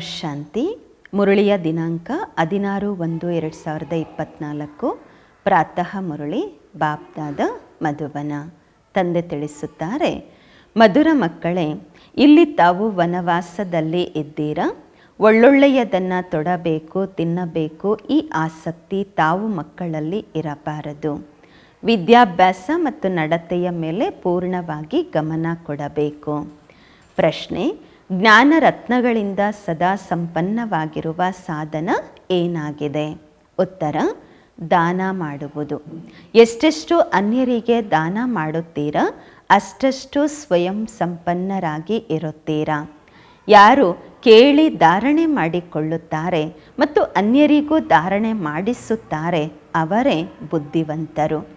ಶಾಂತಿ. ಮುರಳಿಯ ದಿನಾಂಕ ಹದಿನಾರು ಒಂದು ಎರಡು ಸಾವಿರದ ಇಪ್ಪತ್ತ್ನಾಲ್ಕು ಪ್ರಾತಃ ಮುರಳಿ ಬಾಪ್ದಾದ ಮಧುವನ. ತಂದೆ ತಿಳಿಸುತ್ತಾರೆ, ಮಧುರ ಮಕ್ಕಳೇ, ಇಲ್ಲಿ ತಾವು ವನವಾಸದಲ್ಲಿ ಇದ್ದೀರಾ? ಒಳ್ಳೊಳ್ಳೆಯದನ್ನು ತೊಡಬೇಕು, ತಿನ್ನಬೇಕು, ಈ ಆಸಕ್ತಿ ತಾವು ಮಕ್ಕಳಲ್ಲಿ ಇರಬಾರದು. ವಿದ್ಯಾಭ್ಯಾಸ ಮತ್ತು ನಡತೆಯ ಮೇಲೆ ಪೂರ್ಣವಾಗಿ ಗಮನ ಕೊಡಬೇಕು. ಪ್ರಶ್ನೆ ಜ್ಞಾನ ರತ್ನಗಳಿಂದ ಸದಾ ಸಂಪನ್ನವಾಗಿರುವ ಸಾಧನ ಏನಾಗಿದೆ? ಉತ್ತರ, ದಾನ ಮಾಡುವುದು. ಎಷ್ಟೆಷ್ಟು ಅನ್ಯರಿಗೆ ದಾನ ಮಾಡುತ್ತೀರಾ? ಅಷ್ಟಷ್ಟು ಸ್ವಯಂ ಸಂಪನ್ನರಾಗಿ ಇರುತ್ತೀರಾ? ಯಾರು ಕೇಳಿ ಧಾರಣೆ ಮಾಡಿಕೊಳ್ಳುತ್ತಾರೆ ಮತ್ತು ಅನ್ಯರಿಗೂ ಧಾರಣೆ ಮಾಡಿಸುತ್ತಾರೆ ಅವರೇ ಬುದ್ಧಿವಂತರು.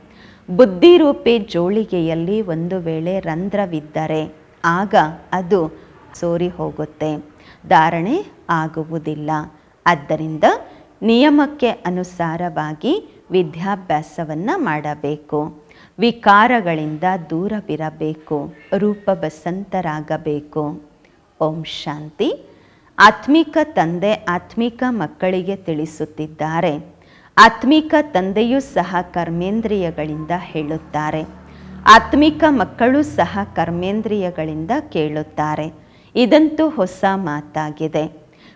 ಬುದ್ಧಿರೂಪಿ ಜೋಳಿಗೆಯಲ್ಲಿ ಒಂದು ವೇಳೆ ರಂಧ್ರವಿದ್ದರೆ ಆಗ ಅದು ಸೋರಿ ಹೋಗುತ್ತೆ. ಧಾರಣೆ ಆಗುವುದಿಲ್ಲ. ಆದ್ದರಿಂದ ನಿಯಮಕ್ಕೆ ಅನುಸಾರವಾಗಿ ವಿದ್ಯಾಭ್ಯಾಸವನ್ನು ಮಾಡಬೇಕು. ವಿಕಾರಗಳಿಂದ ದೂರವಿರಬೇಕು ರೂಪ ಬಸಂತರಾಗಬೇಕು ಓಂ ಶಾಂತಿ. ಆತ್ಮಿಕ ತಂದೆ ಆತ್ಮಿಕ ಮಕ್ಕಳಿಗೆ ತಿಳಿಸುತ್ತಿದ್ದಾರೆ. ಆತ್ಮಿಕ ತಂದೆಯೂ ಸಹ ಕರ್ಮೇಂದ್ರಿಯಗಳಿಂದ ಹೇಳುತ್ತಾರೆ. ಆತ್ಮಿಕ ಮಕ್ಕಳು ಸಹ ಕರ್ಮೇಂದ್ರಿಯಗಳಿಂದ ಕೇಳುತ್ತಾರೆ. ಇದಂತೂ ಹೊಸ ಮಾತಾಗಿದೆ.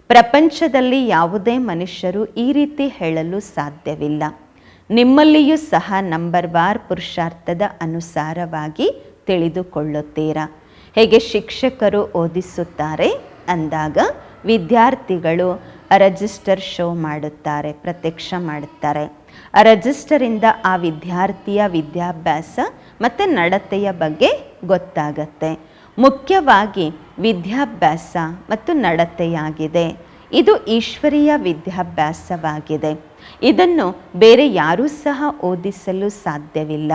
ಪ್ರಪಂಚದಲ್ಲಿ ಯಾವುದೇ ಮನುಷ್ಯರು ಈ ರೀತಿ ಹೇಳಲು ಸಾಧ್ಯವಿಲ್ಲ. ನಿಮ್ಮಲ್ಲಿಯೂ ಸಹ ನಂಬರ್ ವಾರ್ ಪುರುಷಾರ್ಥದ ಅನುಸಾರವಾಗಿ ತಿಳಿದುಕೊಳ್ಳುತ್ತೀರಾ? ಹೇಗೆ ಶಿಕ್ಷಕರು ಓದಿಸುತ್ತಾರೆ? ಅಂದಾಗ ವಿದ್ಯಾರ್ಥಿಗಳು ರಜಿಸ್ಟರ್ ಶೋ ಮಾಡುತ್ತಾರೆ, ಪ್ರತ್ಯಕ್ಷ ಮಾಡುತ್ತಾರೆ. ಆ ರಜಿಸ್ಟರಿಂದ ಆ ವಿದ್ಯಾರ್ಥಿಯ ವಿದ್ಯಾಭ್ಯಾಸ ಮತ್ತು ನಡತೆಯ ಬಗ್ಗೆ ಗೊತ್ತಾಗತ್ತೆ. ಮುಖ್ಯವಾಗಿ ವಿದ್ಯಾಭ್ಯಾಸ ಮತ್ತು ನಡತೆಯಾಗಿದೆ. ಇದು ಈಶ್ವರೀಯ ವಿದ್ಯಾಭ್ಯಾಸವಾಗಿದೆ. ಇದನ್ನು ಬೇರೆ ಯಾರೂ ಸಹ ಓದಿಸಲು ಸಾಧ್ಯವಿಲ್ಲ.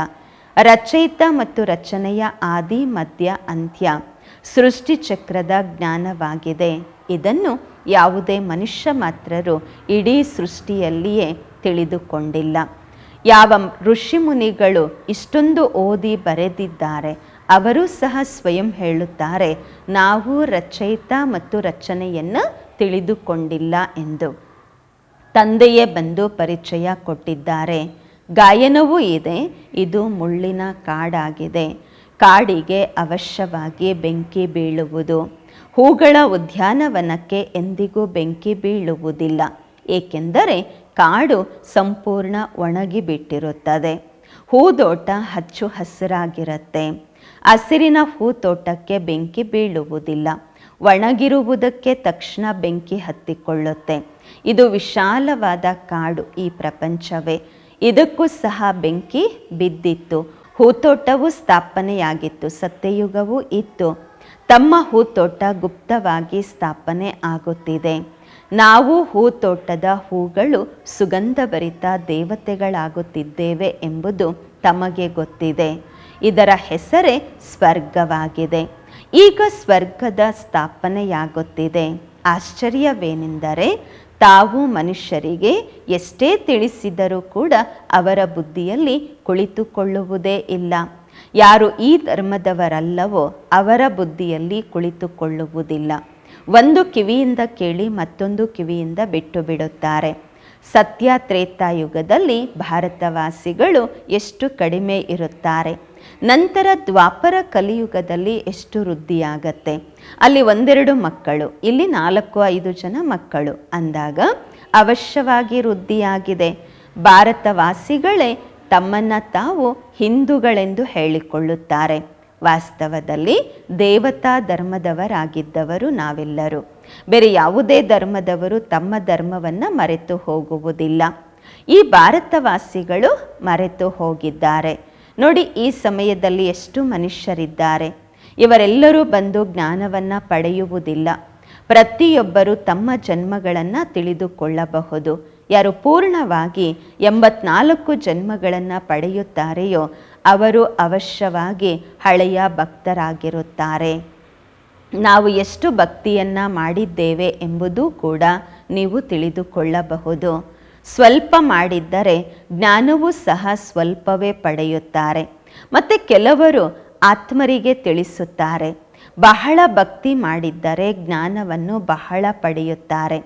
ರಚಯಿತ ಮತ್ತು ರಚನೆಯ ಆದಿ, ಮಧ್ಯ, ಅಂತ್ಯ ಸೃಷ್ಟಿ ಚಕ್ರದ ಜ್ಞಾನವಾಗಿದೆ. ಇದನ್ನು ಯಾವುದೇ ಮನುಷ್ಯ ಮಾತ್ರರು ಇಡೀ ಸೃಷ್ಟಿಯಲ್ಲಿಯೇ ತಿಳಿದುಕೊಂಡಿಲ್ಲ. ಯಾವ ಋಷಿಮುನಿಗಳು ಇಷ್ಟೊಂದು ಓದಿ ಬರೆದಿದ್ದಾರೆ. ಅವರು ಸಹ ಸ್ವಯಂ ಹೇಳುತ್ತಾರೆ, ನಾವು ರಚಯಿತ ಮತ್ತು ರಚನೆಯನ್ನು ತಿಳಿದುಕೊಂಡಿಲ್ಲ ಎಂದು. ತಂದೆಯೇ ಬಂದು ಪರಿಚಯ ಕೊಟ್ಟಿದ್ದಾರೆ. ಗಾಯನವೂ ಇದೆ, ಇದು ಮುಳ್ಳಿನ ಕಾಡಾಗಿದೆ. ಕಾಡಿಗೆ ಅವಶ್ಯವಾಗಿ ಬೆಂಕಿ ಬೀಳುವುದು. ಹೂಗಳ ಉದ್ಯಾನವನಕ್ಕೆ ಎಂದಿಗೂ ಬೆಂಕಿ ಬೀಳುವುದಿಲ್ಲ, ಏಕೆಂದರೆ ಕಾಡು ಸಂಪೂರ್ಣ ಒಣಗಿಬಿಟ್ಟಿರುತ್ತದೆ. ಹೂದೋಟ ಹಚ್ಚು ಹಸಿರಾಗಿರುತ್ತೆ. ಹಸಿರಿನ ಹೂತೋಟಕ್ಕೆ ಬೆಂಕಿ ಬೀಳುವುದಿಲ್ಲ. ಒಣಗಿರುವುದಕ್ಕೆ ತಕ್ಷಣ ಬೆಂಕಿ ಹತ್ತಿಕೊಳ್ಳುತ್ತೆ. ಇದು ವಿಶಾಲವಾದ ಕಾಡು ಈ ಪ್ರಪಂಚವೇ. ಇದಕ್ಕೂ ಸಹ ಬೆಂಕಿ ಬಿದ್ದಿತ್ತು. ಹೂತೋಟವು ಸ್ಥಾಪನೆಯಾಗಿತ್ತು, ಸತ್ಯಯುಗವೂ ಇತ್ತು. ತಮ್ಮ ಹೂತೋಟ ಗುಪ್ತವಾಗಿ ಸ್ಥಾಪನೆ ಆಗುತ್ತಿದೆ. ನಾವು ಹೂತೋಟದ ಹೂಗಳು ಸುಗಂಧಭರಿತ ದೇವತೆಗಳಾಗುತ್ತಿದ್ದೇವೆ ಎಂಬುದು ತಮಗೆ ಗೊತ್ತಿದೆ. ಇದರ ಹೆಸರೇ ಸ್ವರ್ಗವಾಗಿದೆ. ಈಗ ಸ್ವರ್ಗದ ಸ್ಥಾಪನೆಯಾಗುತ್ತಿದೆ. ಆಶ್ಚರ್ಯವೇನೆಂದರೆ, ತಾವು ಮನುಷ್ಯರಿಗೆ ಎಷ್ಟೇ ತಿಳಿಸಿದರೂ ಕೂಡ ಅವರ ಬುದ್ಧಿಯಲ್ಲಿ ಕುಳಿತುಕೊಳ್ಳುವುದೇ ಇಲ್ಲ. ಯಾರು ಈ ಧರ್ಮದವರಲ್ಲವೋ ಅವರ ಬುದ್ಧಿಯಲ್ಲಿ ಕುಳಿತುಕೊಳ್ಳುವುದಿಲ್ಲ. ಒಂದು ಕಿವಿಯಿಂದ ಕೇಳಿ ಮತ್ತೊಂದು ಕಿವಿಯಿಂದ ಬಿಟ್ಟು ಬಿಡುತ್ತಾರೆ ಸತ್ಯ ತ್ರೇತಾಯುಗದಲ್ಲಿ ಭಾರತವಾಸಿಗಳು ಎಷ್ಟು ಕಡಿಮೆ ಇರುತ್ತಾರೆ. ನಂತರ ದ್ವಾಪರ ಕಲಿಯುಗದಲ್ಲಿ ಎಷ್ಟು ವೃದ್ಧಿಯಾಗತ್ತೆ? ಅಲ್ಲಿ ಒಂದೆರಡು ಮಕ್ಕಳು, ಇಲ್ಲಿ ನಾಲ್ಕು ಐದು ಜನ ಮಕ್ಕಳು. ಅಂದಾಗ ಅವಶ್ಯವಾಗಿ ವೃದ್ಧಿಯಾಗಿದೆ. ಭಾರತವಾಸಿಗಳೇ ತಮ್ಮನ್ನು ತಾವು ಹಿಂದೂಗಳೆಂದು ಹೇಳಿಕೊಳ್ಳುತ್ತಾರೆ. ವಾಸ್ತವದಲ್ಲಿ ದೇವತಾ ಧರ್ಮದವರಾಗಿದ್ದವರು ನಾವೆಲ್ಲರೂ. ಬೇರೆ ಯಾವುದೇ ಧರ್ಮದವರು ತಮ್ಮ ಧರ್ಮವನ್ನು ಮರೆತು ಹೋಗುವುದಿಲ್ಲ. ಈ ಭಾರತವಾಸಿಗಳು ಮರೆತು ಹೋಗಿದ್ದಾರೆ. ನೋಡಿ ಈ ಸಮಯದಲ್ಲಿ ಎಷ್ಟು ಮನುಷ್ಯರಿದ್ದಾರೆ. ಇವರೆಲ್ಲರೂ ಬಂದು ಜ್ಞಾನವನ್ನು ಪಡೆಯುವುದಿಲ್ಲ. ಪ್ರತಿಯೊಬ್ಬರು ತಮ್ಮ ಜನ್ಮಗಳನ್ನು ತಿಳಿದುಕೊಳ್ಳಬಹುದು. ಯಾರು ಪೂರ್ಣವಾಗಿ ಎಂಬತ್ನಾಲ್ಕು ಜನ್ಮಗಳನ್ನು ಪಡೆಯುತ್ತಾರೆಯೋ ಅವರು ಅವಶ್ಯವಾಗಿ ಹಳೆಯ ಭಕ್ತರಾಗಿರುತ್ತಾರೆ. ನಾವು ಎಷ್ಟು ಭಕ್ತಿಯನ್ನು ಮಾಡಿದ್ದೇವೆ ಎಂಬುದೂ ಕೂಡ ನೀವು ತಿಳಿದುಕೊಳ್ಳಬಹುದು. ಸ್ವಲ್ಪ ಮಾಡಿದ್ದರೆ ಜ್ಞಾನವೂ ಸಹ ಸ್ವಲ್ಪವೇ ಪಡೆಯುತ್ತಾರೆ. ಮತ್ತು ಕೆಲವರು ಆತ್ಮರಿಗೆ ತಿಳಿಸುತ್ತಾರೆ. ಬಹಳ ಭಕ್ತಿ ಮಾಡಿದ್ದರೆ ಜ್ಞಾನವನ್ನು ಬಹಳ ಪಡೆಯುತ್ತಾರೆ.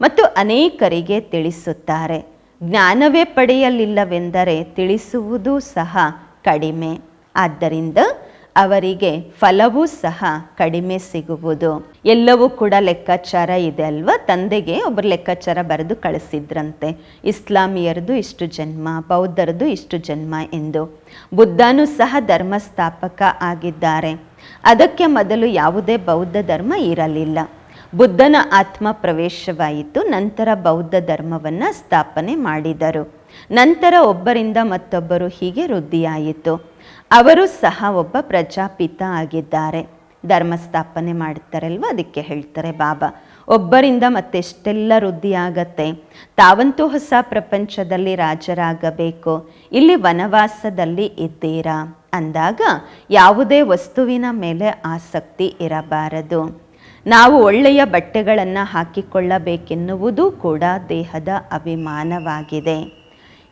ಮತ್ತು ಅನೇಕರಿಗೆ ತಿಳಿಸುತ್ತಾರೆ. ಜ್ಞಾನವೇ ಪಡೆಯಲಿಲ್ಲವೆಂದರೆ ತಿಳಿಸುವುದೂ ಸಹ ಕಡಿಮೆ. ಆದ್ದರಿಂದ ಅವರಿಗೆ ಫಲವೂ ಸಹ ಕಡಿಮೆ ಸಿಗುವುದು. ಎಲ್ಲವೂ ಕೂಡ ಲೆಕ್ಕಾಚಾರ ಇದೆ ಅಲ್ವಾ? ತಂದೆಗೆ ಒಬ್ಬರು ಲೆಕ್ಕಾಚಾರ ಬರೆದು ಕಳಿಸಿದ್ರಂತೆ. ಇಸ್ಲಾಮಿಯರದು ಇಷ್ಟು ಜನ್ಮ, ಬೌದ್ಧರದು ಇಷ್ಟು ಜನ್ಮ ಎಂದು. ಬುದ್ಧನೂ ಸಹ ಧರ್ಮ ಸ್ಥಾಪಕ ಆಗಿದ್ದಾರೆ. ಅದಕ್ಕೆ ಮೊದಲು ಯಾವುದೇ ಬೌದ್ಧ ಧರ್ಮ ಇರಲಿಲ್ಲ. ಬುದ್ಧನ ಆತ್ಮ ಪ್ರವೇಶವಾಯಿತು, ನಂತರ ಬೌದ್ಧ ಧರ್ಮವನ್ನು ಸ್ಥಾಪನೆ ಮಾಡಿದರು. ನಂತರ ಒಬ್ಬರಿಂದ ಮತ್ತೊಬ್ಬರು ಹೀಗೆ ವೃದ್ಧಿಯಾಯಿತು. ಅವರು ಸಹ ಒಬ್ಬ ಪ್ರಜಾಪಿತ ಆಗಿದ್ದಾರೆ. ಧರ್ಮ ಸ್ಥಾಪನೆ ಮಾಡ್ತಾರಲ್ವ ಅದಕ್ಕೆ ಹೇಳ್ತಾರೆ, ಬಾಬಾ, ಒಬ್ಬರಿಂದ ಮತ್ತೆಷ್ಟೆಲ್ಲ ವೃದ್ಧಿಯಾಗತ್ತೆ. ತಾವಂತೂ ಹೊಸ ಪ್ರಪಂಚದಲ್ಲಿ ರಾಜರಾಗಬೇಕು. ಇಲ್ಲಿ ವನವಾಸದಲ್ಲಿ ಇದ್ದೀರಾ? ಅಂದಾಗ, ಯಾವುದೇ ವಸ್ತುವಿನ ಮೇಲೆ ಆಸಕ್ತಿ ಇರಬಾರದು. ನಾವು ಒಳ್ಳೆಯ ಬಟ್ಟೆಗಳನ್ನು ಹಾಕಿಕೊಳ್ಳಬೇಕೆನ್ನುವುದು ಕೂಡ ದೇಹದ ಅಭಿಮಾನವಾಗಿದೆ.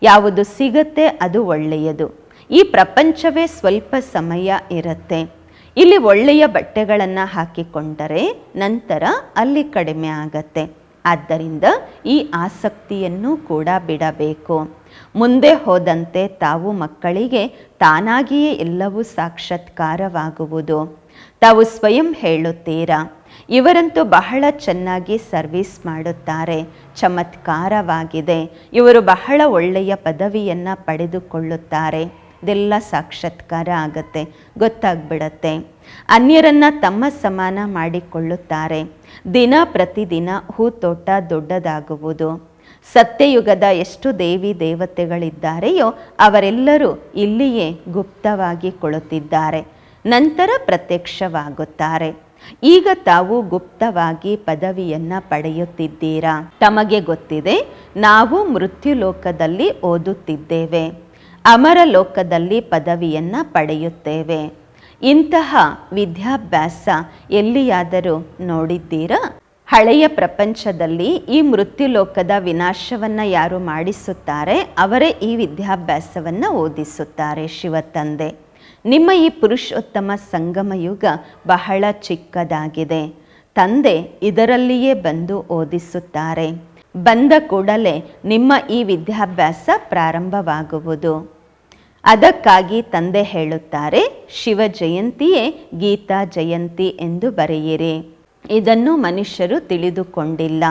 ಯಾವುದು ಸಿಗತ್ತೆ ಅದು ಒಳ್ಳೆಯದು. ಈ ಪ್ರಪಂಚವೇ ಸ್ವಲ್ಪ ಸಮಯ ಇರುತ್ತೆ. ಇಲ್ಲಿ ಒಳ್ಳೆಯ ಬಟ್ಟೆಗಳನ್ನು ಹಾಕಿಕೊಂಡರೆ ನಂತರ ಅಲ್ಲಿ ಕಡಿಮೆ ಆಗತ್ತೆ. ಆದ್ದರಿಂದ ಈ ಆಸಕ್ತಿಯನ್ನು ಕೂಡ ಬಿಡಬೇಕು. ಮುಂದೆ ಹೋದಂತೆ ತಾವು ಮಕ್ಕಳಿಗೆ ತಾನಾಗಿಯೇ ಎಲ್ಲವೂ ಸಾಕ್ಷಾತ್ಕಾರವಾಗುವುದು. ತಾವು ಸ್ವಯಂ ಹೇಳುತ್ತೀರಾ? ಇವರಂತೂ ಬಹಳ ಚೆನ್ನಾಗಿ ಸರ್ವಿಸ್ ಮಾಡುತ್ತಾರೆ. ಚಮತ್ಕಾರವಾಗಿದೆ. ಇವರು ಬಹಳ ಒಳ್ಳೆಯ ಪದವಿಯನ್ನು ಪಡೆದುಕೊಳ್ಳುತ್ತಾರೆ. ಇದೆಲ್ಲ ಸಾಕ್ಷಾತ್ಕಾರ ಆಗತ್ತೆ, ಗೊತ್ತಾಗ್ಬಿಡತ್ತೆ. ಅನ್ಯರನ್ನ ತಮ್ಮ ಸಮಾನ ಮಾಡಿಕೊಳ್ಳುತ್ತಾರೆ. ದಿನ ಪ್ರತಿದಿನ ಹೂತೋಟ ದೊಡ್ಡದಾಗುವುದು. ಸತ್ಯಯುಗದ ಎಷ್ಟು ದೇವಿ ದೇವತೆಗಳಿದ್ದಾರೆಯೋ ಅವರೆಲ್ಲರೂ ಇಲ್ಲಿಯೇ ಗುಪ್ತವಾಗಿ ಕುಳಿತಿದ್ದಾರೆ ನಂತರ ಪ್ರತ್ಯಕ್ಷವಾಗುತ್ತಾರೆ. ಈಗ ತಾವು ಗುಪ್ತವಾಗಿ ಪದವಿಯನ್ನು ಪಡೆಯುತ್ತಿದ್ದೀರಾ? ತಮಗೆ ಗೊತ್ತಿದೆ, ನಾವು ಮೃತ್ಯುಲೋಕದಲ್ಲಿ ಓದುತ್ತಿದ್ದೇವೆ. ಅಮರ ಲೋಕದಲ್ಲಿ ಪದವಿಯನ್ನು ಪಡೆಯುತ್ತೇವೆ. ಇಂತಹ ವಿದ್ಯಾಭ್ಯಾಸ ಎಲ್ಲಿಯಾದರೂ ನೋಡಿದ್ದೀರಾ? ಹಳೆಯ ಪ್ರಪಂಚದಲ್ಲಿ ಈ ಮೃತ್ಯು ಲೋಕದ ವಿನಾಶವನ್ನ ಯಾರು ಮಾಡಿಸುತ್ತಾರೆ? ಅವರೇ ಈ ವಿದ್ಯಾಭ್ಯಾಸವನ್ನು ಓದಿಸುತ್ತಾರೆ ಶಿವತಂದೆ ನಿಮ್ಮ ಈ ಪುರುಷೋತ್ತಮ ಸಂಗಮ ಯುಗ ಬಹಳ ಚಿಕ್ಕದಾಗಿದೆ. ತಂದೆ ಇದರಲ್ಲಿಯೇ ಬಂದು ಓದಿಸುತ್ತಾರೆ. ಬಂದ ಕೂಡಲೇ ನಿಮ್ಮ ಈ ವಿದ್ಯಾಭ್ಯಾಸ ಪ್ರಾರಂಭವಾಗುವುದು. ಅದಕ್ಕಾಗಿ ತಂದೆ ಹೇಳುತ್ತಾರೆ, ಶಿವ ಜಯಂತಿಯೇ ಗೀತಾ ಜಯಂತಿ ಎಂದು ಬರೆಯಿರಿ. ಇದನ್ನು ಮನುಷ್ಯರು ತಿಳಿದುಕೊಂಡಿಲ್ಲ.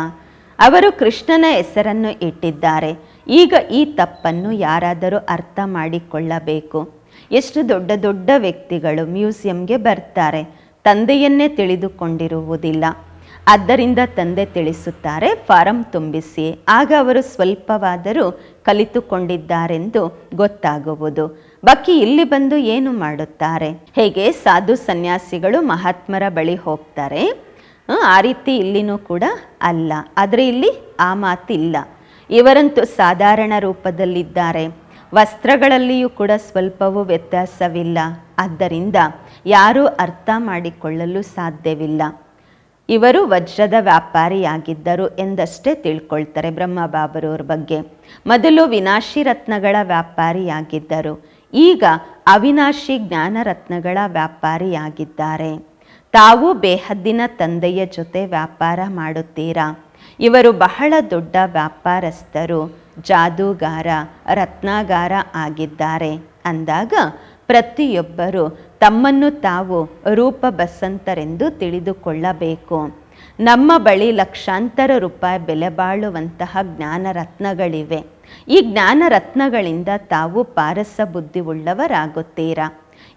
ಅವರು ಕೃಷ್ಣನ ಹೆಸರನ್ನು ಇಟ್ಟಿದ್ದಾರೆ. ಈಗ ಈ ತಪ್ಪನ್ನು ಯಾರಾದರೂ ಅರ್ಥ ಮಾಡಿಕೊಳ್ಳಬೇಕು. ಎಷ್ಟು ದೊಡ್ಡ ದೊಡ್ಡ ವ್ಯಕ್ತಿಗಳು ಮ್ಯೂಸಿಯಂಗೆ ಬರ್ತಾರೆ. ತಂದೆಯನ್ನೇ ತಿಳಿದುಕೊಂಡಿರುವುದಿಲ್ಲ. ಆದ್ದರಿಂದ ತಂದೆ ತಿಳಿಸುತ್ತಾರೆ, ಫಾರಂ ತುಂಬಿಸಿ. ಆಗ ಅವರು ಸ್ವಲ್ಪವಾದರೂ ಕಲಿತುಕೊಂಡಿದ್ದಾರೆಂದು ಗೊತ್ತಾಗುವುದು. ಬಾಕಿ ಇಲ್ಲಿ ಬಂದು ಏನು ಮಾಡುತ್ತಾರೆ? ಹೇಗೆ ಸಾಧು ಸನ್ಯಾಸಿಗಳು ಮಹಾತ್ಮರ ಬಳಿ ಹೋಗ್ತಾರೆ? ಆ ರೀತಿ ಇಲ್ಲಿನೂ ಕೂಡ ಅಲ್ಲ. ಆದರೆ ಇಲ್ಲಿ ಆ ಮಾತಿಲ್ಲ. ಇವರಂತೂ ಸಾಧಾರಣ ರೂಪದಲ್ಲಿದ್ದಾರೆ. ವಸ್ತ್ರಗಳಲ್ಲಿಯೂ ಕೂಡ ಸ್ವಲ್ಪವೂ ವ್ಯತ್ಯಾಸವಿಲ್ಲ. ಆದ್ದರಿಂದ ಯಾರೂ ಅರ್ಥ ಮಾಡಿಕೊಳ್ಳಲು ಸಾಧ್ಯವಿಲ್ಲ. ಇವರು ವಜ್ರದ ವ್ಯಾಪಾರಿಯಾಗಿದ್ದರು ಎಂದಷ್ಟೇ ತಿಳ್ಕೊಳ್ತಾರೆ ಬ್ರಹ್ಮ ಬ್ರಹ್ಮಬಾಬರವ್ರ ಬಗ್ಗೆ. ಮೊದಲು ವಿನಾಶಿ ರತ್ನಗಳ ವ್ಯಾಪಾರಿಯಾಗಿದ್ದರು, ಈಗ ಅವಿನಾಶಿ ಜ್ಞಾನ ರತ್ನಗಳ ವ್ಯಾಪಾರಿಯಾಗಿದ್ದಾರೆ. ತಾವು ಬೇಹದ್ದಿನ ತಂದೆಯ ಜೊತೆ ವ್ಯಾಪಾರ ಮಾಡುತ್ತೀರಾ? ಇವರು ಬಹಳ ದೊಡ್ಡ ವ್ಯಾಪಾರಸ್ಥರು, ಜಾದೂಗಾರ, ರತ್ನಾಗಾರ ಆಗಿದ್ದಾರೆ. ಅಂದಾಗ ಪ್ರತಿಯೊಬ್ಬರು ತಮ್ಮನ್ನು ತಾವು ರೂಪ ಬಸಂತರೆಂದು ತಿಳಿದುಕೊಳ್ಳಬೇಕು. ನಮ್ಮ ಬಳಿ ಲಕ್ಷಾಂತರ ರೂಪಾಯಿ ಬೆಲೆ ಬಾಳುವಂತಹ ಜ್ಞಾನ ರತ್ನಗಳಿವೆ ಈ ಜ್ಞಾನರತ್ನಗಳಿಂದ ತಾವು ಪಾರಸ ಬುದ್ಧಿ ಉಳ್ಳವರಾಗುತ್ತೀರಾ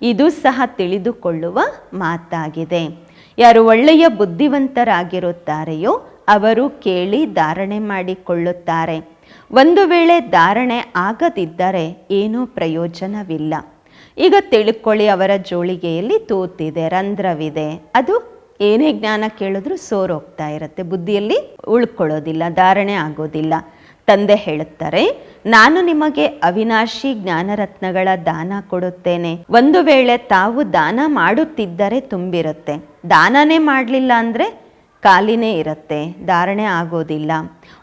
ಇದು ಸಹ ತಿಳಿದುಕೊಳ್ಳುವ ಮಾತಾಗಿದೆ. ಯಾರು ಒಳ್ಳೆಯ ಬುದ್ಧಿವಂತರಾಗಿರುತ್ತಾರೆಯೋ ಅವರು ಕೇಳಿ ಧಾರಣೆ ಮಾಡಿಕೊಳ್ಳುತ್ತಾರೆ. ಒಂದು ವೇಳೆ ಧಾರಣೆ ಆಗದಿದ್ದರೆ ಏನೂ ಪ್ರಯೋಜನವಿಲ್ಲ. ಈಗ ತಿಳ್ಕೊಳ್ಳಿ ಅವರ ಜೋಳಿಗೆಯಲ್ಲಿ ತೂತಿದೆ, ರಂಧ್ರವಿದೆ. ಅದು ಏನೇ ಜ್ಞಾನ ಕೇಳಿದ್ರೂ ಸೋರೋಗ್ತಾ ಇರುತ್ತೆ. ಬುದ್ಧಿಯಲ್ಲಿ ಉಳ್ಕೊಳ್ಳೋದಿಲ್ಲ, ಧಾರಣೆ ಆಗೋದಿಲ್ಲ. ತಂದೆ ಹೇಳುತ್ತಾರೆ, ನಾನು ನಿಮಗೆ ಅವಿನಾಶಿ ಜ್ಞಾನರತ್ನಗಳ ದಾನ ಕೊಡುತ್ತೇನೆ. ಒಂದು ವೇಳೆ ತಾವು ದಾನ ಮಾಡುತ್ತಿದ್ದರೆ ತುಂಬಿರುತ್ತೆ. ದಾನನೇ ಮಾಡಲಿಲ್ಲ ಅಂದರೆ ಕಾಲಿನೇ ಇರುತ್ತೆ. ಧಾರಣೆ ಆಗೋದಿಲ್ಲ.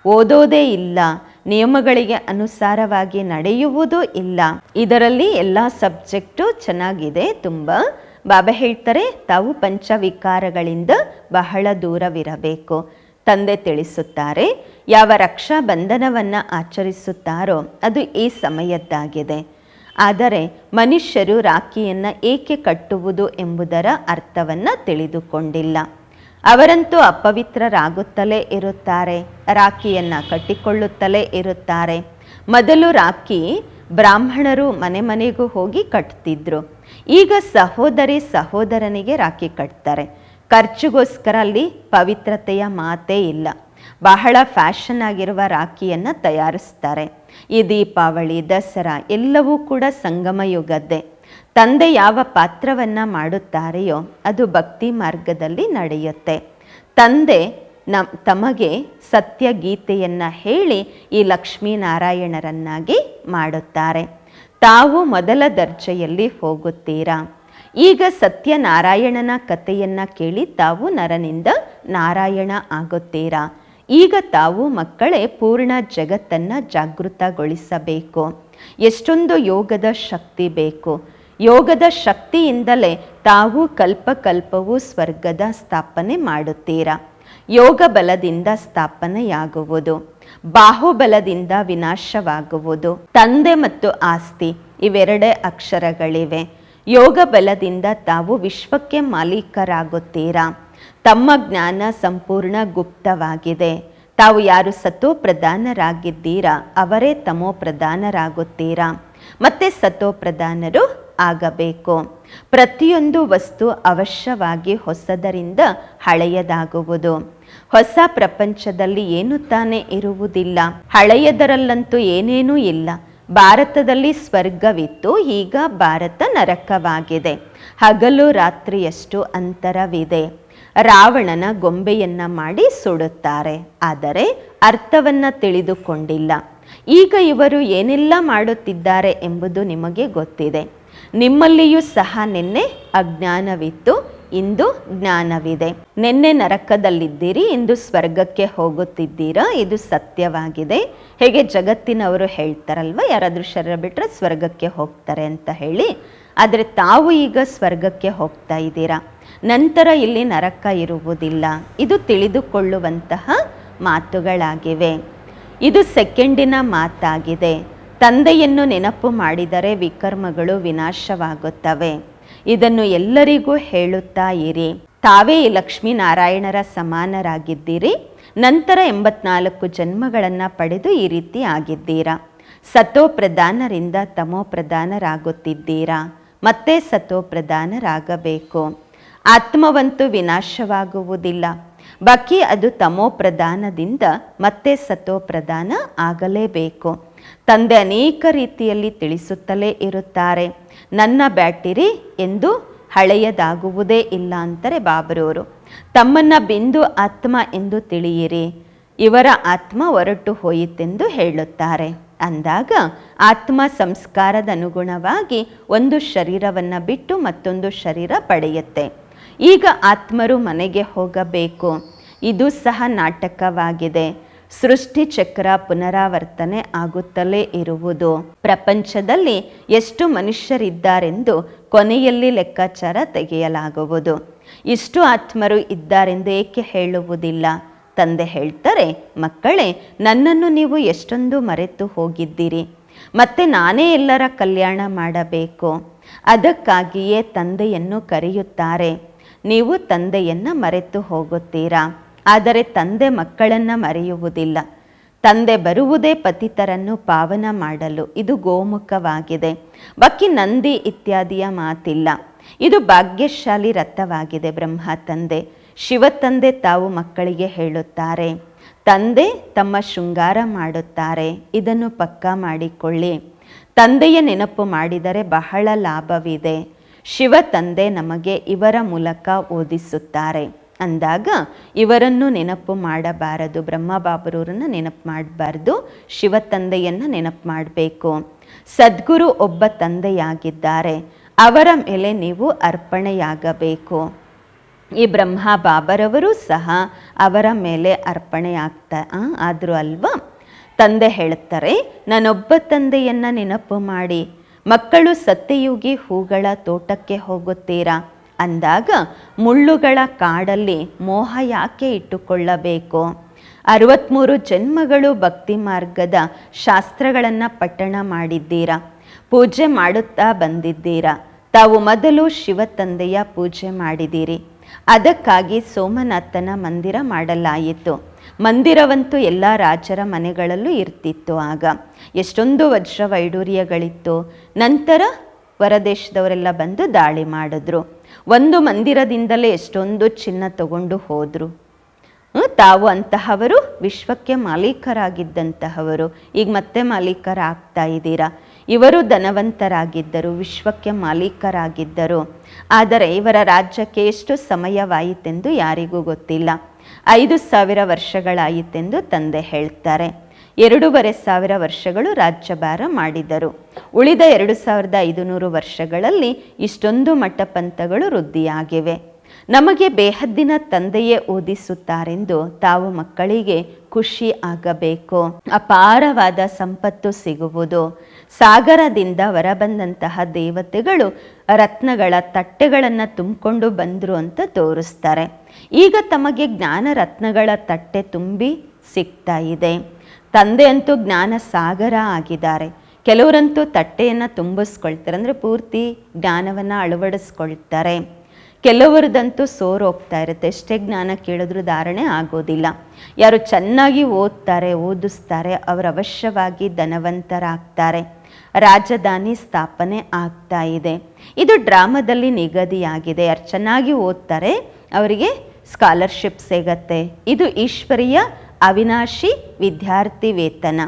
ಓದೋದೇ ಇಲ್ಲ. ನಿಯಮಗಳಿಗೆ ಅನುಸಾರವಾಗಿ ನಡೆಯುವುದು ಇಲ್ಲ. ಇದರಲ್ಲಿ ಎಲ್ಲ ಸಬ್ಜೆಕ್ಟು ಚೆನ್ನಾಗಿದೆ, ತುಂಬ. ಬಾಬಾ ಹೇಳ್ತಾರೆ, ತಾವು ಪಂಚವಿಕಾರಗಳಿಂದ ಬಹಳ ದೂರವಿರಬೇಕು, ತಂದೆ ತಿಳಿಸುತ್ತಾರೆ. ಯಾವ ರಕ್ಷಾ ಬಂಧನವನ್ನು ಆಚರಿಸುತ್ತಾರೋ, ಅದು ಈ ಸಮಯದ್ದಾಗಿದೆ. ಆದರೆ ಮನುಷ್ಯರು ರಾಖಿಯನ್ನು ಏಕೆ ಕಟ್ಟುವುದು ಎಂಬುದರ ಅರ್ಥವನ್ನು ತಿಳಿದುಕೊಂಡಿಲ್ಲ. ಅವರಂತೂ ಅಪವಿತ್ರರಾಗುತ್ತಲೇ ಇರುತ್ತಾರೆ, ರಾಖಿಯನ್ನು ಕಟ್ಟಿಕೊಳ್ಳುತ್ತಲೇ ಇರುತ್ತಾರೆ. ಮೊದಲು ರಾಖಿ ಬ್ರಾಹ್ಮಣರು ಮನೆ ಮನೆಗೂ ಹೋಗಿ ಕಟ್ತಿದ್ರು. ಈಗ ಸಹೋದರಿ ಸಹೋದರನಿಗೆ ರಾಖಿ ಕಟ್ತಾರೆ. ಖರ್ಚುಗೋಸ್ಕರ ಅಲ್ಲಿ ಪವಿತ್ರತೆಯ ಮಾತೇ ಇಲ್ಲ. ಬಹಳ ಫ್ಯಾಷನ್ ಆಗಿರುವ ರಾಖಿಯನ್ನು ತಯಾರಿಸ್ತಾರೆ. ಈ ದೀಪಾವಳಿ, ದಸರಾ ಎಲ್ಲವೂ ಕೂಡ ಸಂಗಮ ಯುಗದ್ದೇ ತಂದೆ ಯಾವ ಪಾತ್ರವನ್ನು ಮಾಡುತ್ತಾರೆಯೋ ಅದು ಭಕ್ತಿ ಮಾರ್ಗದಲ್ಲಿ ನಡೆಯುತ್ತೆ. ತಂದೆ ನಮ್ ತಮಗೆ ಸತ್ಯ ಗೀತೆಯನ್ನು ಹೇಳಿ ಈ ಲಕ್ಷ್ಮೀನಾರಾಯಣರನ್ನಾಗಿ ಮಾಡುತ್ತಾರೆ. ತಾವು ಮೊದಲ ದರ್ಜೆಯಲ್ಲಿ ಹೋಗುತ್ತೀರಾ? ಈಗ ಸತ್ಯನಾರಾಯಣನ ಕಥೆಯನ್ನು ಕೇಳಿ ತಾವು ನರನಿಂದ ನಾರಾಯಣ ಆಗುತ್ತೀರಾ? ಈಗ ತಾವು ಮಕ್ಕಳೇ ಪೂರ್ಣ ಜಗತ್ತನ್ನು ಜಾಗೃತಗೊಳಿಸಬೇಕು. ಎಷ್ಟೊಂದು ಯೋಗದ ಶಕ್ತಿ ಬೇಕು. ಯೋಗದ ಶಕ್ತಿಯಿಂದಲೇ ತಾವು ಕಲ್ಪಕಲ್ಪವು ಸ್ವರ್ಗದ ಸ್ಥಾಪನೆ ಮಾಡುತ್ತೀರಾ? ಯೋಗ ಬಲದಿಂದ ಸ್ಥಾಪನೆಯಾಗುವುದು, ಬಾಹುಬಲದಿಂದ ವಿನಾಶವಾಗುವುದು, ತಂದೆ ಮತ್ತು ಆಸ್ತಿ ಇವೆರಡೇ ಅಕ್ಷರಗಳಿವೆ. ಯೋಗ ಬಲದಿಂದ ತಾವು ವಿಶ್ವಕ್ಕೆ ಮಾಲೀಕರಾಗುತ್ತೀರಾ? ತಮ್ಮ ಜ್ಞಾನ ಸಂಪೂರ್ಣ ಗುಪ್ತವಾಗಿದೆ. ತಾವು ಯಾರು ಸತೋ ಪ್ರಧಾನರಾಗಿದ್ದೀರಾ, ಅವರೇ ತಮೋ ಪ್ರಧಾನರಾಗುತ್ತೀರಾ? ಮತ್ತೆ ಸತೋ ಪ್ರಧಾನರು ಆಗಬೇಕು. ಪ್ರತಿಯೊಂದು ವಸ್ತು ಅವಶ್ಯವಾಗಿ ಹೊಸದರಿಂದ ಹಳೆಯದಾಗುವುದು. ಹೊಸ ಪ್ರಪಂಚದಲ್ಲಿ ಏನು ತಾನೇ ಇರುವುದಿಲ್ಲ. ಹಳೆಯದರಲ್ಲಂತೂ ಏನೇನೂ ಇಲ್ಲ. ಭಾರತದಲ್ಲಿ ಸ್ವರ್ಗವಿತ್ತು, ಈಗ ಭಾರತ ನರಕವಾಗಿದೆ. ಹಗಲು ರಾತ್ರಿಯಷ್ಟು ಅಂತರವಿದೆ. ರಾವಣನ ಗೊಂಬೆಯನ್ನ ಮಾಡಿ ಸುಡುತ್ತಾರೆ. ಆದರೆ ಅರ್ಥವನ್ನ ತಿಳಿದುಕೊಂಡಿಲ್ಲ. ಈಗ ಇವರು ಏನೆಲ್ಲ ಮಾಡುತ್ತಿದ್ದಾರೆ ಎಂಬುದು ನಿಮಗೆ ಗೊತ್ತಿದೆ. ನಿಮ್ಮಲ್ಲಿಯೂ ಸಹ ನಿನ್ನೆ ಅಜ್ಞಾನವಿತ್ತು, ಇಂದು ಜ್ಞಾನವಿದೆ. ನಿನ್ನೆ ನರಕದಲ್ಲಿದ್ದೀರಿ, ಇಂದು ಸ್ವರ್ಗಕ್ಕೆ ಹೋಗುತ್ತಿದ್ದೀರಾ, ಇದು ಸತ್ಯವಾಗಿದೆ. ಹೇಗೆ ಜಗತ್ತಿನವರು ಹೇಳ್ತಾರಲ್ವ, ಯಾರಾದರೂ ಶರೀರ ಬಿಟ್ಟರೆ ಸ್ವರ್ಗಕ್ಕೆ ಹೋಗ್ತಾರೆ ಅಂತ ಹೇಳಿ. ಆದರೆ ತಾವು ಈಗ ಸ್ವರ್ಗಕ್ಕೆ ಹೋಗ್ತಾ ಇದ್ದೀರಾ? ನಂತರ ಇಲ್ಲಿ ನರಕ ಇರುವುದಿಲ್ಲ. ಇದು ತಿಳಿದುಕೊಳ್ಳುವಂತಹ ಮಾತುಗಳಾಗಿವೆ. ಇದು ಸೆಕೆಂಡಿನ ಮಾತಾಗಿದೆ. ತಂದೆಯನ್ನು ನೆನಪು ಮಾಡಿದರೆ ವಿಕರ್ಮಗಳು ವಿನಾಶವಾಗುತ್ತವೆ. ಇದನ್ನು ಎಲ್ಲರಿಗೂ ಹೇಳುತ್ತಾ ಇರಿ. ತಾವೇ ಲಕ್ಷ್ಮೀನಾರಾಯಣರ ಸಮಾನರಾಗಿದ್ದೀರಿ. ನಂತರ ಎಂಬತ್ನಾಲ್ಕು ಜನ್ಮಗಳನ್ನು ಪಡೆದು ಈ ರೀತಿ ಆಗಿದ್ದೀರಾ. ಸತೋ ಪ್ರಧಾನರಿಂದ ತಮೋ ಪ್ರಧಾನರಾಗುತ್ತಿದ್ದೀರಾ. ಮತ್ತೆ ಸತೋ ಪ್ರಧಾನರಾಗಬೇಕು. ಆತ್ಮವಂತೂ ವಿನಾಶವಾಗುವುದಿಲ್ಲ. ಬಾಕಿ ಅದು ತಮೋ ಪ್ರಧಾನದಿಂದ ಮತ್ತೆ ಸತೋ ಪ್ರಧಾನ ಆಗಲೇಬೇಕು. ತಂದೆ ಅನೇಕ ರೀತಿಯಲ್ಲಿ ತಿಳಿಸುತ್ತಲೇ ಇರುತ್ತಾರೆ. ನನ್ನ ಬ್ಯಾಟಿರಿ ಎಂದು ಹಳೆಯದಾಗುವುದೇ ಇಲ್ಲ ಅಂತಾರೆ ಬಾಬರವರು ತಮ್ಮನ್ನ ಬಿಂದು ಆತ್ಮ ಎಂದು ತಿಳಿಯಿರಿ. ಇವರ ಆತ್ಮ ಹೊರಟು ಹೋಯಿತೆಂದು ಹೇಳುತ್ತಾರೆ. ಅಂದಾಗ ಆತ್ಮ ಸಂಸ್ಕಾರದ ಅನುಗುಣವಾಗಿ ಒಂದು ಶರೀರವನ್ನು ಬಿಟ್ಟು ಮತ್ತೊಂದು ಶರೀರ ಪಡೆಯುತ್ತೆ. ಈಗ ಆತ್ಮರು ಮನೆಗೆ ಹೋಗಬೇಕು. ಇದು ಸಹ ನಾಟಕವಾಗಿದೆ. ಸೃಷ್ಟಿ ಚಕ್ರ ಪುನರಾವರ್ತನೆ ಆಗುತ್ತಲೇ ಇರುವುದು. ಪ್ರಪಂಚದಲ್ಲಿ ಎಷ್ಟು ಮನುಷ್ಯರಿದ್ದಾರೆಂದು ಕೊನೆಯಲ್ಲಿ ಲೆಕ್ಕಾಚಾರ ತೆಗೆಯಲಾಗುವುದು. ಇಷ್ಟು ಆತ್ಮರು ಇದ್ದಾರೆಂದು ಏಕೆ ಹೇಳುವುದಿಲ್ಲ. ತಂದೆ ಹೇಳ್ತಾರೆ, ಮಕ್ಕಳೇ, ನನ್ನನ್ನು ನೀವು ಎಷ್ಟೊಂದು ಮರೆತು ಹೋಗಿದ್ದೀರಿ. ಮತ್ತೆ ನಾನೇ ಎಲ್ಲರ ಕಲ್ಯಾಣ ಮಾಡಬೇಕು. ಅದಕ್ಕಾಗಿಯೇ ತಂದೆಯನ್ನು ಕರೆಯುತ್ತಾರೆ. ನೀವು ತಂದೆಯನ್ನು ಮರೆತು ಹೋಗುತ್ತೀರಾ? ಆದರೆ ತಂದೆ ಮಕ್ಕಳನ್ನು ಮರೆಯುವುದಿಲ್ಲ. ತಂದೆ ಬರುವುದೇ ಪತಿತರನ್ನು ಪಾವನ ಮಾಡಲು. ಇದು ಗೋಮುಖವಾಗಿದೆ. ಬಕ್ಕಿ ನಂದಿ ಇತ್ಯಾದಿಯ ಮಾತಿಲ್ಲ. ಇದು ಭಾಗ್ಯಶಾಲಿ ರಥವಾಗಿದೆ ಬ್ರಹ್ಮ ತಂದೆ. ಶಿವ ತಂದೆ ತಾವು ಮಕ್ಕಳಿಗೆ ಹೇಳುತ್ತಾರೆ. ತಂದೆ ತಮ್ಮ ಶೃಂಗಾರ ಮಾಡುತ್ತಾರೆ. ಇದನ್ನು ಪಕ್ಕಾ ಮಾಡಿಕೊಳ್ಳಿ. ತಂದೆಯ ನೆನಪು ಮಾಡಿದರೆ ಬಹಳ ಲಾಭವಿದೆ. ಶಿವ ತಂದೆ ನಮಗೆ ಇವರ ಮೂಲಕ ಓದಿಸುತ್ತಾರೆ. ಅಂದಾಗ ಇವರನ್ನು ನೆನಪು ಮಾಡಬಾರದು ಬ್ರಹ್ಮ ಬಾಬರವರನ್ನು ನೆನಪು ಮಾಡಬಾರ್ದು, ಶಿವ ತಂದೆಯನ್ನು ನೆನಪು ಮಾಡಬೇಕು. ಸದ್ಗುರು ಒಬ್ಬ ತಂದೆಯಾಗಿದ್ದಾರೆ, ಅವರ ಮೇಲೆ ನೀವು ಅರ್ಪಣೆಯಾಗಬೇಕು. ಈ ಬ್ರಹ್ಮ ಬಾಬರವರು ಸಹ ಅವರ ಮೇಲೆ ಅರ್ಪಣೆ ಆಗ್ತಾ ಆದರೂ ಅಲ್ವಾ? ತಂದೆ ಹೇಳ್ತಾರೆ, ನಾನೊಬ್ಬ ತಂದೆಯನ್ನು ನೆನಪು ಮಾಡಿ, ಮಕ್ಕಳು ಸತ್ಯಯುಗಿ ಹೂಗಳ ತೋಟಕ್ಕೆ ಹೋಗುತ್ತೀರಾ? ಅಂದಾಗ ಮುಳ್ಳುಗಳ ಕಾಡಲ್ಲಿ ಮೋಹ ಯಾಕೆ ಇಟ್ಟುಕೊಳ್ಳಬೇಕು? ಅರವತ್ತ್ಮೂರು ಜನ್ಮಗಳು ಭಕ್ತಿ ಮಾರ್ಗದ ಶಾಸ್ತ್ರಗಳನ್ನು ಪಠಣ ಮಾಡಿದ್ದೀರಾ? ಪೂಜೆ ಮಾಡುತ್ತಾ ಬಂದಿದ್ದೀರಾ? ತಾವು ಮೊದಲು ಶಿವ ತಂದೆಯ ಪೂಜೆ ಮಾಡಿದ್ದೀರಿ. ಅದಕ್ಕಾಗಿ ಸೋಮನಾಥನ ಮಂದಿರ ಮಾಡಲಾಯಿತು. ಮಂದಿರವಂತೂ ಎಲ್ಲ ರಾಜರ ಮನೆಗಳಲ್ಲೂ ಇರ್ತಿತ್ತು ಆಗ. ಎಷ್ಟೊಂದು ವಜ್ರ ವೈಡೂರ್ಯಗಳಿತ್ತು. ನಂತರ ಹೊರದೇಶದವರೆಲ್ಲ ಬಂದು ದಾಳಿ ಮಾಡಿದ್ರು. ಒಂದು ಮಂದಿರದಿಂದಲೇ ಎಷ್ಟೊಂದು ಚಿನ್ನ ತಗೊಂಡು ಹೋದರು. ತಾವು ಅಂತಹವರು, ವಿಶ್ವಕ್ಕೆ ಮಾಲೀಕರಾಗಿದ್ದಂತಹವರು. ಈಗ ಮತ್ತೆ ಮಾಲೀಕರಾಗ್ತಾ ಇದ್ದೀರಾ? ಇವರು ಧನವಂತರಾಗಿದ್ದರು, ವಿಶ್ವಕ್ಕೆ ಮಾಲೀಕರಾಗಿದ್ದರು. ಆದರೆ ಇವರ ರಾಜ್ಯಕ್ಕೆ ಎಷ್ಟು ಸಮಯವಾಯಿತೆಂದು ಯಾರಿಗೂ ಗೊತ್ತಿಲ್ಲ. ಐದು ಸಾವಿರ ವರ್ಷಗಳಾಯಿತೆಂದು ತಂದೆ ಹೇಳ್ತಾರೆ. ಎರಡೂವರೆ ಸಾವಿರ ವರ್ಷಗಳು ರಾಜ್ಯಭಾರ ಮಾಡಿದರು. ಉಳಿದ ಎರಡು ಸಾವಿರದ ಐದುನೂರು ವರ್ಷಗಳಲ್ಲಿ ಇಷ್ಟೊಂದು ಮಠಪಂಥಗಳು ವೃದ್ಧಿಯಾಗಿವೆ. ನಮಗೆ ಬೇಹದ್ದಿನ ತಂದೆಯೇ ಓದಿಸುತ್ತಾರೆಂದು ತಾವು ಮಕ್ಕಳಿಗೆ ಖುಷಿ ಆಗಬೇಕು. ಅಪಾರವಾದ ಸಂಪತ್ತು ಸಿಗುವುದು. ಸಾಗರದಿಂದ ಹೊರಬಂದಂತಹ ದೇವತೆಗಳು ರತ್ನಗಳ ತಟ್ಟೆಗಳನ್ನು ತುಂಬಿಕೊಂಡು ಬಂದರು ಅಂತ ತೋರಿಸ್ತಾರೆ. ಈಗ ತಮಗೆ ಜ್ಞಾನ ರತ್ನಗಳ ತಟ್ಟೆ ತುಂಬಿ ಸಿಗ್ತಾ ಇದೆ. ತಂದೆ ಅಂತೂ ಜ್ಞಾನ ಸಾಗರ ಆಗಿದ್ದಾರೆ. ಕೆಲವರಂತೂ ತಟ್ಟೆಯನ್ನು ತುಂಬಿಸ್ಕೊಳ್ತಾರೆ. ಅಂದರೆ ಪೂರ್ತಿ ಜ್ಞಾನವನ್ನು ಅಳವಡಿಸ್ಕೊಳ್ತಾರೆ. ಕೆಲವರದಂತೂ ಸೋರೋಗ್ತಾ ಇರುತ್ತೆ. ಎಷ್ಟೇ ಜ್ಞಾನ ಕೇಳಿದ್ರೂ ಧಾರಣೆ ಆಗೋದಿಲ್ಲ. ಯಾರು ಚೆನ್ನಾಗಿ ಓದ್ತಾರೆ, ಓದಿಸ್ತಾರೆ, ಅವರು ಅವಶ್ಯವಾಗಿ ಧನವಂತರಾಗ್ತಾರೆ. ರಾಜಧಾನಿ ಸ್ಥಾಪನೆ ಆಗ್ತಾ ಇದೆ. ಇದು ಡ್ರಾಮಾದಲ್ಲಿ ನಿಗದಿಯಾಗಿದೆ. ಯಾರು ಚೆನ್ನಾಗಿ ಓದ್ತಾರೆ, ಅವರಿಗೆ ಸ್ಕಾಲರ್ಶಿಪ್ ಸಿಗತ್ತೆ. ಇದು ಈಶ್ವರೀಯ ಅವಿನಾಶಿ ವಿದ್ಯಾರ್ಥಿ ವೇತನ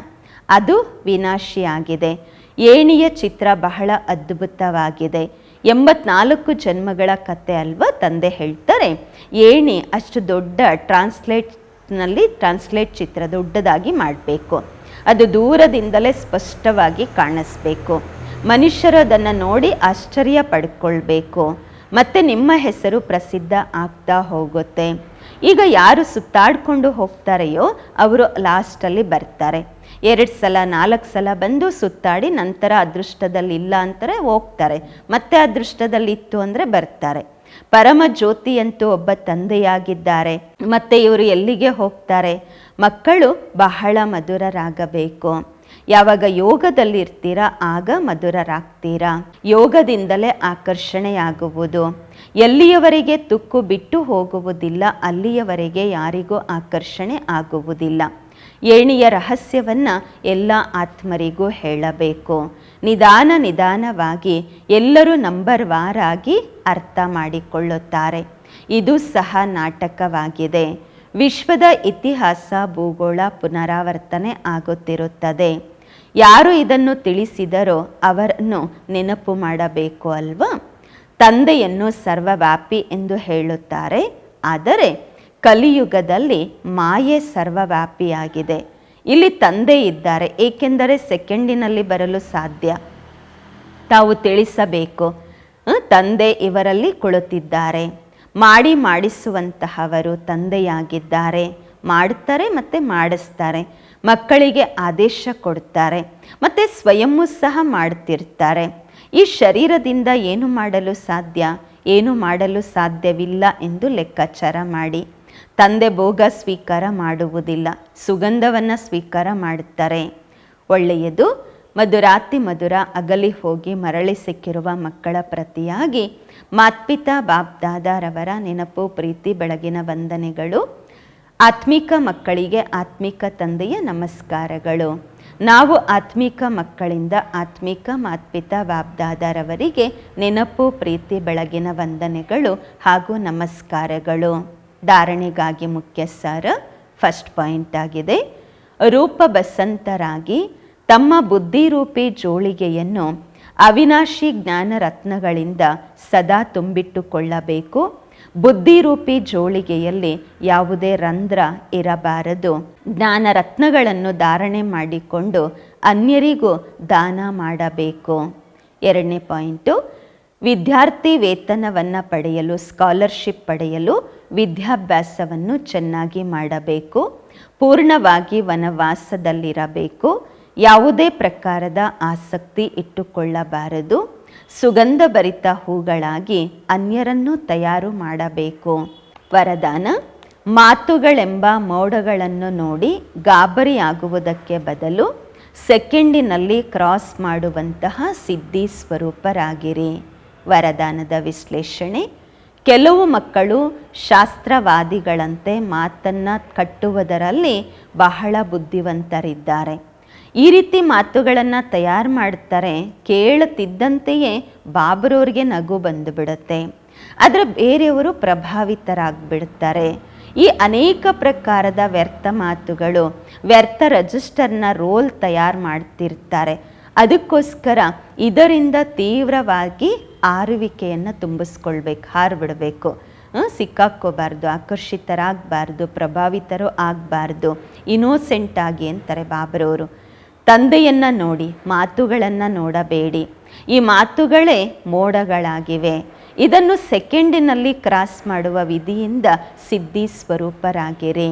ಅದು ವಿನಾಶಿಯಾಗಿದೆ. ಏಣಿಯ ಚಿತ್ರ ಬಹಳ ಅದ್ಭುತವಾಗಿದೆ. ಎಂಬತ್ನಾಲ್ಕು ಜನ್ಮಗಳ ಕತೆ ಅಲ್ವಾ ತಂದೆ ಹೇಳ್ತಾರೆ. ಏಣಿ ಅಷ್ಟು ದೊಡ್ಡ ಟ್ರಾನ್ಸ್ಲೇಟ್ನಲ್ಲಿ ಟ್ರಾನ್ಸ್ಲೇಟ್ ಚಿತ್ರ ದೊಡ್ಡದಾಗಿ ಮಾಡಬೇಕು. ಅದು ದೂರದಿಂದಲೇ ಸ್ಪಷ್ಟವಾಗಿ ಕಾಣಿಸ್ಬೇಕು. ಮನುಷ್ಯರು ಅದನ್ನು ನೋಡಿ ಆಶ್ಚರ್ಯ ಪಡ್ಕೊಳ್ಬೇಕು. ಮತ್ತು ನಿಮ್ಮ ಹೆಸರು ಪ್ರಸಿದ್ಧ ಆಗ್ತಾ ಹೋಗುತ್ತೆ. ಈಗ ಯಾರು ಸುತ್ತಾಡಿಕೊಂಡು ಹೋಗ್ತಾರೆಯೋ ಅವರು ಲಾಸ್ಟಲ್ಲಿ ಬರ್ತಾರೆ. ಎರಡು ಸಲ, ನಾಲ್ಕು ಸಲ ಬಂದು ಸುತ್ತಾಡಿ ನಂತರ ಅದೃಷ್ಟದಲ್ಲಿ ಇಲ್ಲ ಅಂತಾರೆ, ಹೋಗ್ತಾರೆ. ಮತ್ತೆ ಅದೃಷ್ಟದಲ್ಲಿ ಇತ್ತು ಅಂದರೆ ಬರ್ತಾರೆ. ಪರಮ ಜ್ಯೋತಿಯಂತೂ ಒಬ್ಬ ತಂದೆಯಾಗಿದ್ದಾರೆ. ಮತ್ತೆ ಇವರು ಎಲ್ಲಿಗೆ ಹೋಗ್ತಾರೆ? ಮಕ್ಕಳು ಬಹಳ ಮಧುರರಾಗಬೇಕು. ಯಾವಾಗ ಯೋಗದಲ್ಲಿ ಇರ್ತೀರಾ, ಆಗ ಮಧುರರಾಗ್ತೀರಾ. ಯೋಗದಿಂದಲೇ ಆಕರ್ಷಣೆಯಾಗುವುದು. ಎಲ್ಲಿಯವರೆಗೆ ತುಕ್ಕು ಬಿಟ್ಟು ಹೋಗುವುದಿಲ್ಲ, ಅಲ್ಲಿಯವರೆಗೆ ಯಾರಿಗೂ ಆಕರ್ಷಣೆ ಆಗುವುದಿಲ್ಲ. ಏಣಿಯ ರಹಸ್ಯವನ್ನು ಎಲ್ಲ ಆತ್ಮರಿಗೂ ಹೇಳಬೇಕು. ನಿಧಾನ ನಿಧಾನವಾಗಿ ಎಲ್ಲರೂ ನಂಬರ್ ವಾರಾಗಿ ಅರ್ಥ ಮಾಡಿಕೊಳ್ಳುತ್ತಾರೆ. ಇದು ಸಹ ನಾಟಕವಾಗಿದೆ. ವಿಶ್ವದ ಇತಿಹಾಸ ಭೂಗೋಳ ಪುನರಾವರ್ತನೆ ಆಗುತ್ತಿರುತ್ತದೆ. ಯಾರು ಇದನ್ನು ತಿಳಿಸಿದರೋ ಅವರನ್ನು ನೆನಪು ಮಾಡಬೇಕು ಅಲ್ವಾ? ತಂದೆಯನ್ನು ಸರ್ವವ್ಯಾಪಿ ಎಂದು ಹೇಳುತ್ತಾರೆ. ಆದರೆ ಕಲಿಯುಗದಲ್ಲಿ ಮಾಯೆ ಸರ್ವವ್ಯಾಪಿಯಾಗಿದೆ. ಇಲ್ಲಿ ತಂದೆ ಇದ್ದಾರೆ, ಏಕೆಂದರೆ ಸೆಕೆಂಡಿನಲ್ಲಿ ಬರಲು ಸಾಧ್ಯ. ತಾವು ತಿಳಿಸಬೇಕು ತಂದೆ ಇವರಲ್ಲಿ ಕುಳಿತಿದ್ದಾರೆ. ಮಾಡಿ ಮಾಡಿಸುವಂತಹವರು ತಂದೆಯಾಗಿದ್ದಾರೆ. ಮಾಡುತ್ತಾರೆ ಮತ್ತು ಮಾಡಿಸ್ತಾರೆ. ಮಕ್ಕಳಿಗೆ ಆದೇಶ ಕೊಡ್ತಾರೆ. ಮತ್ತು ಸ್ವಯಂವೂ ಸಹ ಮಾಡ್ತಿರ್ತಾರೆ. ಈ ಶರೀರದಿಂದ ಏನು ಮಾಡಲು ಸಾಧ್ಯ? ಏನು ಮಾಡಲು ಸಾಧ್ಯವಿಲ್ಲ ಎಂದು ಲೆಕ್ಕಾಚಾರ ಮಾಡಿ. ತಂದೆ ಭೋಗ ಸ್ವೀಕಾರ ಮಾಡುವುದಿಲ್ಲ. ಸುಗಂಧವನ್ನು ಸ್ವೀಕಾರ ಮಾಡುತ್ತಾರೆ. ಒಳ್ಳೆಯದು, ಮಧುರಾತಿ ಮಧುರ ಅಗಲಿ ಹೋಗಿ ಮರಳಿ ಸಿಕ್ಕಿರುವ ಮಕ್ಕಳ ಪ್ರತಿಯಾಗಿ ಮಾತ್ಪಿತಾ ಬಾಬ್ದಾದಾರವರ ನೆನಪು, ಪ್ರೀತಿ, ಬೆಳಗಿನ ವಂದನೆಗಳು, ಆತ್ಮಿಕ ಮಕ್ಕಳಿಗೆ ಆತ್ಮಿಕ ತಂದೆಯ ನಮಸ್ಕಾರಗಳು. ನಾವು ಆತ್ಮಿಕ ಮಕ್ಕಳಿಂದ ಆತ್ಮಿಕ ಮಾತ್ಪಿತ ವಾಬ್ದಾದರವರಿಗೆ ನೆನಪು, ಪ್ರೀತಿ, ಬೆಳಗಿನ ವಂದನೆಗಳು ಹಾಗೂ ನಮಸ್ಕಾರಗಳು. ಧಾರಣೆಗಾಗಿ ಮುಖ್ಯ ಸಾರ ಫಸ್ಟ್ ಪಾಯಿಂಟ್ ಆಗಿದೆ. ರೂಪ ಬಸಂತರಾಗಿ ತಮ್ಮ ಬುದ್ಧಿರೂಪಿ ಜೋಳಿಗೆಯನ್ನು ಅವಿನಾಶಿ ಜ್ಞಾನ ರತ್ನಗಳಿಂದ ಸದಾ ತುಂಬಿಟ್ಟುಕೊಳ್ಳಬೇಕು. ಬುದ್ಧಿರೂಪಿ ಜೋಳಿಗೆಯಲ್ಲಿ ಯಾವುದೇ ರಂಧ್ರ ಇರಬಾರದು. ಜ್ಞಾನ ರತ್ನಗಳನ್ನು ಧಾರಣೆ ಮಾಡಿಕೊಂಡು ಅನ್ಯರಿಗೂ ದಾನ ಮಾಡಬೇಕು. ಎರಡನೇ ಪಾಯಿಂಟು, ವಿದ್ಯಾರ್ಥಿ ವೇತನವನ್ನು ಪಡೆಯಲು, ಸ್ಕಾಲರ್ಶಿಪ್ ಪಡೆಯಲು ವಿದ್ಯಾಭ್ಯಾಸವನ್ನು ಚೆನ್ನಾಗಿ ಮಾಡಬೇಕು. ಪೂರ್ಣವಾಗಿ ವನವಾಸದಲ್ಲಿರಬೇಕು. ಯಾವುದೇ ಪ್ರಕಾರದ ಆಸಕ್ತಿ ಇಟ್ಟುಕೊಳ್ಳಬಾರದು. ಸುಗಂಧಭರಿತ ಹೂಗಳಾಗಿ ಅನ್ಯರನ್ನು ತಯಾರು ಮಾಡಬೇಕು. ವರದಾನ, ಮಾತುಗಳೆಂಬ ಮೋಡಗಳನ್ನು ನೋಡಿ ಗಾಬರಿಯಾಗುವುದಕ್ಕೆ ಬದಲು ಸೆಕೆಂಡಿನಲ್ಲಿ ಕ್ರಾಸ್ ಮಾಡುವಂತಹ ಸಿದ್ಧಿ ಸ್ವರೂಪರಾಗಿರಿ. ವರದಾನದ ವಿಶ್ಲೇಷಣೆ, ಕೆಲವು ಮಕ್ಕಳು ಶಾಸ್ತ್ರವಾದಿಗಳಂತೆ ಮಾತನ್ನು ಕಟ್ಟುವುದರಲ್ಲಿ ಬಹಳ ಬುದ್ಧಿವಂತರಿದ್ದಾರೆ. ಈ ರೀತಿ ಮಾತುಗಳನ್ನು ತಯಾರು ಮಾಡ್ತಾರೆ, ಕೇಳುತ್ತಿದ್ದಂತೆಯೇ ಬಾಬರವ್ರಿಗೆ ನಗು ಬಂದುಬಿಡುತ್ತೆ. ಆದರೆ ಬೇರೆಯವರು ಪ್ರಭಾವಿತರಾಗ್ಬಿಡ್ತಾರೆ. ಈ ಅನೇಕ ಪ್ರಕಾರದ ವ್ಯರ್ಥ ಮಾತುಗಳು, ವ್ಯರ್ಥ ರಜಿಸ್ಟರ್ನ ರೋಲ್ ತಯಾರು ಮಾಡ್ತಿರ್ತಾರೆ. ಅದಕ್ಕೋಸ್ಕರ ಇದರಿಂದ ತೀವ್ರವಾಗಿ ಆರುವಿಕೆಯನ್ನು ತುಂಬಿಸ್ಕೊಳ್ಬೇಕು, ಹಾರಿಬಿಡಬೇಕು. ಸಿಕ್ಕಾಕ್ಕೋಬಾರ್ದು, ಆಕರ್ಷಿತರಾಗಬಾರ್ದು, ಪ್ರಭಾವಿತರು ಆಗಬಾರ್ದು ಇನೋಸೆಂಟ್ ಆಗಿ ಅಂತಾರೆ ಬಾಬರವರು ತಂದೆಯನ್ನು ನೋಡಿ, ಮಾತುಗಳನ್ನು ನೋಡಬೇಡಿ. ಈ ಮಾತುಗಳೇ ಮೋಡಗಳಾಗಿವೆ. ಇದನ್ನು ಸೆಕೆಂಡಿನಲ್ಲಿ ಕ್ರಾಸ್ ಮಾಡುವ ವಿಧಿಯಿಂದ ಸಿದ್ಧಿ ಸ್ವರೂಪರಾಗಿರಿ.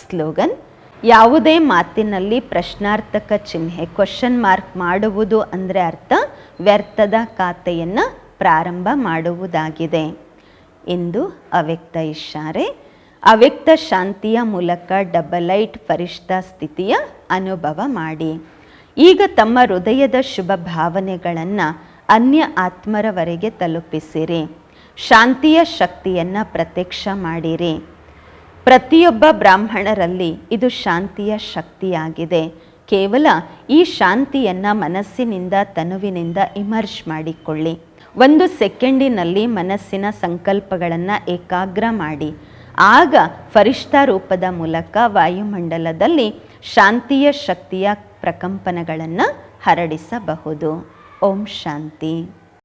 ಸ್ಲೋಗನ್, ಯಾವುದೇ ಮಾತಿನಲ್ಲಿ ಪ್ರಶ್ನಾರ್ಥಕ ಚಿಹ್ನೆ ಕ್ವಶನ್ ಮಾರ್ಕ್ ಮಾಡುವುದು ಅಂದರೆ ಅರ್ಥ ವ್ಯರ್ಥದ ಖಾತೆಯನ್ನು ಪ್ರಾರಂಭ ಮಾಡುವುದಾಗಿದೆ. ಎಂದು ಅವ್ಯಕ್ತ ಇಶಾರೆ ಅವ್ಯಕ್ತ ಶಾಂತಿಯ ಮೂಲಕ ಡಬಲೈಟ್ ಪರಿಷ್ಠ ಸ್ಥಿತಿಯ ಅನುಭವ ಮಾಡಿ. ಈಗ ತಮ್ಮ ಹೃದಯದ ಶುಭ ಭಾವನೆಗಳನ್ನು ಅನ್ಯ ಆತ್ಮರವರೆಗೆ ತಲುಪಿಸಿರಿ. ಶಾಂತಿಯ ಶಕ್ತಿಯನ್ನು ಪ್ರತ್ಯಕ್ಷ ಮಾಡಿರಿ. ಪ್ರತಿಯೊಬ್ಬ ಬ್ರಾಹ್ಮಣರಲ್ಲಿ ಇದು ಶಾಂತಿಯ ಶಕ್ತಿಯಾಗಿದೆ. ಕೇವಲ ಈ ಶಾಂತಿಯನ್ನು ಮನಸ್ಸಿನಿಂದ, ತನುವಿನಿಂದ ಇಮರ್ಜ್ ಮಾಡಿಕೊಳ್ಳಿ. ಒಂದು ಸೆಕೆಂಡಿನಲ್ಲಿ ಮನಸ್ಸಿನ ಸಂಕಲ್ಪಗಳನ್ನು ಏಕಾಗ್ರ ಮಾಡಿ. ಆಗ ಫರಿಷ್ಠ ರೂಪದ ಮೂಲಕ ವಾಯುಮಂಡಲದಲ್ಲಿ ಶಾಂತಿಯ ಶಕ್ತಿಯ ಪ್ರಕಂಪನಗಳನ್ನು ಹರಡಿಸಬಹುದು. ಓಂ ಶಾಂತಿ.